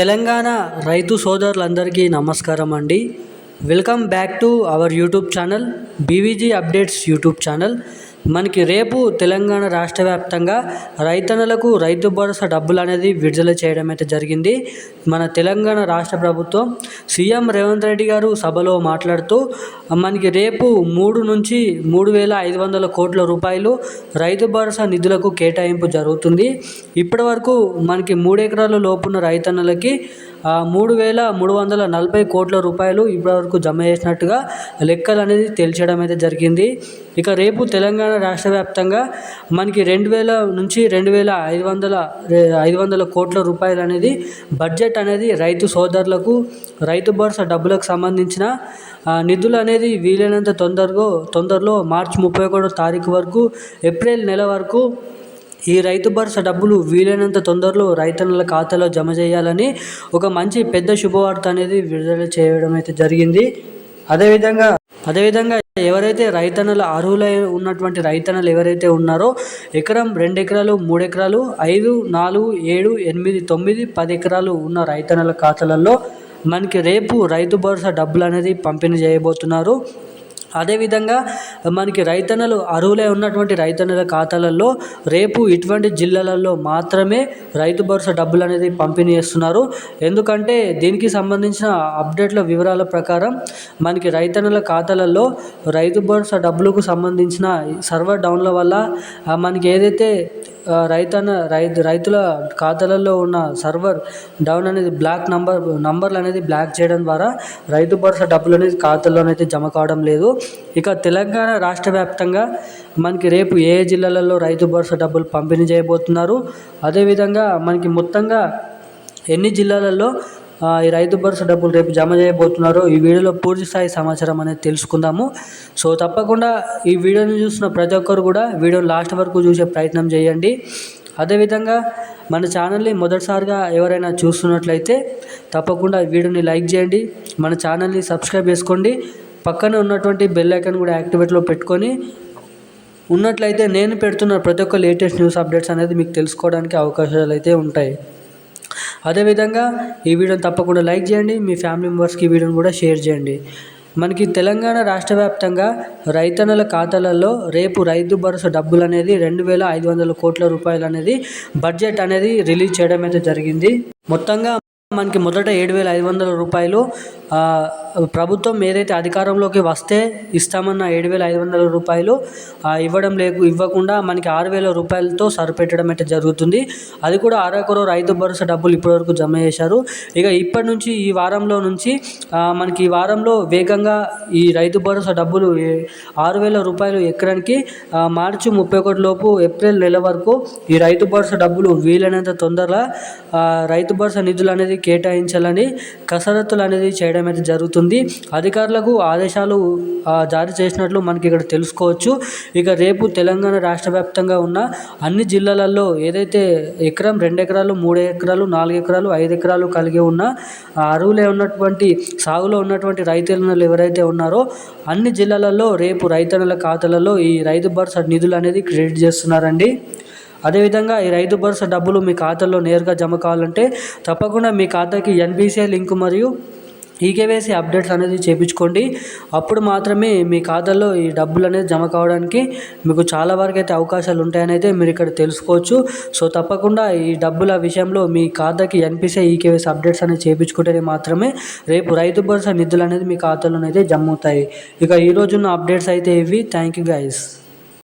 తెలంగాణ రైతు సోదరులందరికీ నమస్కారం అండి. Welcome back to our YouTube channel BVG updates YouTube channel. మనకి రేపు తెలంగాణ రాష్ట్ర వ్యాప్తంగా రైతన్నలకు రైతు భరోసా డబ్బులు అనేది విడుదల చేయడం అయితే జరిగింది. మన తెలంగాణ రాష్ట్ర ప్రభుత్వం సీఎం రేవంత్ రెడ్డి గారు సభలో మాట్లాడుతూ మనకి రేపు మూడు నుంచి మూడు వేల ఐదు వందల కోట్ల రూపాయలు రైతు భరోసా నిధులకు కేటాయింపు జరుగుతుంది. ఇప్పటి వరకు మనకి మూడు ఎకరాల లోపున్న రైతన్నలకి మూడు వేల మూడు వందల నలభై కోట్ల రూపాయలు ఇప్పటివరకు జమ చేసినట్టుగా లెక్కలు అనేది తేల్చడం అయితే జరిగింది. ఇక రేపు తెలంగాణ రాష్ట్ర వ్యాప్తంగా మనకి రెండు వేల నుంచి రెండు వేల ఐదు వందల ఐదు వందల కోట్ల రూపాయలు అనేది బడ్జెట్ అనేది రైతు సోదరులకు రైతు భరోసా డబ్బులకు సంబంధించిన నిధులు అనేది వీలైనంత తొందరగా తొందరలో మార్చి ముప్పై ఒకటో తారీఖు వరకు ఏప్రిల్ నెల వరకు ఈ రైతు భరోసా డబ్బులు వీలైనంత తొందరలో రైతన్నల ఖాతాలో జమ చేయాలని ఒక మంచి పెద్ద శుభవార్త అనేది విడుదల చేయడం అయితే జరిగింది. అదేవిధంగా అదేవిధంగా ఎవరైతే రైతన్నల అర్హులై ఉన్నటువంటి రైతన్నలు ఎవరైతే ఉన్నారో ఎకరం రెండు ఎకరాలు మూడు ఎకరాలు ఐదు నాలుగు ఏడు ఎనిమిది తొమ్మిది పది ఎకరాలు ఉన్న రైతన్నల ఖాతాలలో మనకి రేపు రైతు భరోసా డబ్బులు అనేది పంపిణీ చేయబోతున్నారు. అదేవిధంగా మనకి రైతన్నలు అర్హులై ఉన్నటువంటి రైతన్నల ఖాతాలలో రేపు ఇటువంటి జిల్లాలలో మాత్రమే రైతు భరోసా డబ్బులు అనేది పంపిణీ చేస్తున్నారు. ఎందుకంటే దీనికి సంబంధించిన అప్డేట్ల వివరాల ప్రకారం మనకి రైతన్నల ఖాతాలలో రైతు భరోసా డబ్బులకు సంబంధించిన సర్వర్ డౌన్ల వల్ల మనకి ఏదైతే రైతన్న రైతు రైతుల ఖాతాలలో ఉన్న సర్వర్ డౌన్ అనేది బ్లాక్ నంబర్ నంబర్లు అనేది బ్లాక్ చేయడం ద్వారా రైతు భరోసా డబ్బులు అనేది ఖాతాల్లోనైతే జమ కావడం లేదు. ఇక తెలంగాణ రాష్ట్ర వ్యాప్తంగా మనకి రేపు ఏ జిల్లాలలో రైతు భరోసా డబ్బులు పంపిణీ చేయబోతున్నారు? అదేవిధంగా మనకి మొత్తంగా ఎన్ని జిల్లాలలో ఈ రైతు భరోసా డబ్బులు రేపు జమ చేయబోతున్నారు. ఈ వీడియోలో పూర్తి స్థాయి సమాచారం అనేది తెలుసుకుందాము. సో తప్పకుండా ఈ వీడియోని చూసిన ప్రతి ఒక్కరు కూడా వీడియో లాస్ట్ వరకు చూసే ప్రయత్నం చేయండి. అదేవిధంగా మన ఛానల్ని మొదటిసారిగా ఎవరైనా చూస్తున్నట్లయితే తప్పకుండా వీడియోని లైక్ చేయండి. మన ఛానల్ని సబ్స్క్రైబ్ చేసుకోండి. పక్కనే ఉన్నటువంటి బెల్ ఐకాన్ కూడా యాక్టివేట్లో పెట్టుకొని ఉన్నట్లయితే నేను పెడుతున్న ప్రతి ఒక్క లేటెస్ట్ న్యూస్ అప్డేట్స్ అనేది మీకు తెలుసుకోవడానికి అవకాశాలు అయితే ఉంటాయి. అదేవిధంగా ఈ వీడియోని తప్పకుండా లైక్ చేయండి మీ ఫ్యామిలీ మెంబర్స్కి ఈ వీడియోని కూడా షేర్ చేయండి. మనకి తెలంగాణ రాష్ట్ర వ్యాప్తంగా రైతన్నల ఖాతాలలో రేపు రైతు భరోసా డబ్బులు అనేది రెండు వేల ఐదు వందల కోట్ల రూపాయలు అనేది బడ్జెట్ అనేది రిలీజ్ చేయడం అయితే జరిగింది. మొత్తంగా మనకి మొదట ఏడు వేల ఐదు వందల రూపాయలు ప్రభుత్వం ఏదైతే అధికారంలోకి వస్తే ఇస్తామన్న ఏడు వేల ఐదు వందల రూపాయలు ఇవ్వడం లేకు ఇవ్వకుండా మనకి ఆరు వేల రూపాయలతో సరిపెట్టడం అయితే జరుగుతుంది. అది కూడా అరకొర రైతు భరోసా డబ్బులు ఇప్పటివరకు జమ చేశారు. ఇక ఇప్పటి నుంచి ఈ వారంలో నుంచి మనకి ఈ వారంలో వేగంగా ఈ రైతు భరోసా డబ్బులు ఆరు వేల రూపాయలు ఎకరానికి మార్చి ముప్పై ఒకటి లోపు ఏప్రిల్ నెల వరకు ఈ రైతు భరోసా డబ్బులు వీలైనంత తొందరగా రైతు భరోసా నిధులు అనేది కేటాయించాలని కసరత్తులు అనేది చేయడం అయితే జరుగుతుంది. అధికారులకు ఆదేశాలు జారీ చేసినట్లు మనకి ఇక్కడ తెలుసుకోవచ్చు. ఇక రేపు తెలంగాణ రాష్ట్ర వ్యాప్తంగా ఉన్న అన్ని జిల్లాలలో ఏదైతే ఎకరం రెండు ఎకరాలు మూడు ఎకరాలు నాలుగు ఎకరాలు ఐదు ఎకరాలు కలిగి ఉన్న అరువులే ఉన్నటువంటి సాగులో ఉన్నటువంటి రైతన్నలు ఎవరైతే ఉన్నారో అన్ని జిల్లాలలో రేపు రైతన్నల ఖాతాలలో ఈ రైతు భరోసా నిధులు అనేది క్రెడిట్ చేస్తున్నారండి. అదేవిధంగా ఈ రైతు భరోసా డబ్బులు మీ ఖాతాలో నేరుగా జమ కావాలంటే తప్పకుండా మీ ఖాతాకి ఎన్పిసిఐ లింక్ మరియు ఈకేవైసీ అప్డేట్స్ అనేది చేయించుకోండి అప్పుడు మాత్రమే మీ ఖాతాలో ఈ డబ్బులు అనేది జమ కావడానికి మీకు చాలా వరకు అయితే అవకాశాలు ఉంటాయని అయితే మీరు ఇక్కడ తెలుసుకోవచ్చు. సో తప్పకుండా ఈ డబ్బుల విషయంలో మీ ఖాతాకి ఎన్పిసిఐ ఈకేవైసీ అప్డేట్స్ అనేది చేయించుకుంటేనే మాత్రమే రేపు రైతు భరోసా నిధులు అనేది మీ ఖాతాలోనైతే జమ అవుతాయి. ఇక ఈ రోజున్న అప్డేట్స్ అయితే ఇవి. Thank you guys.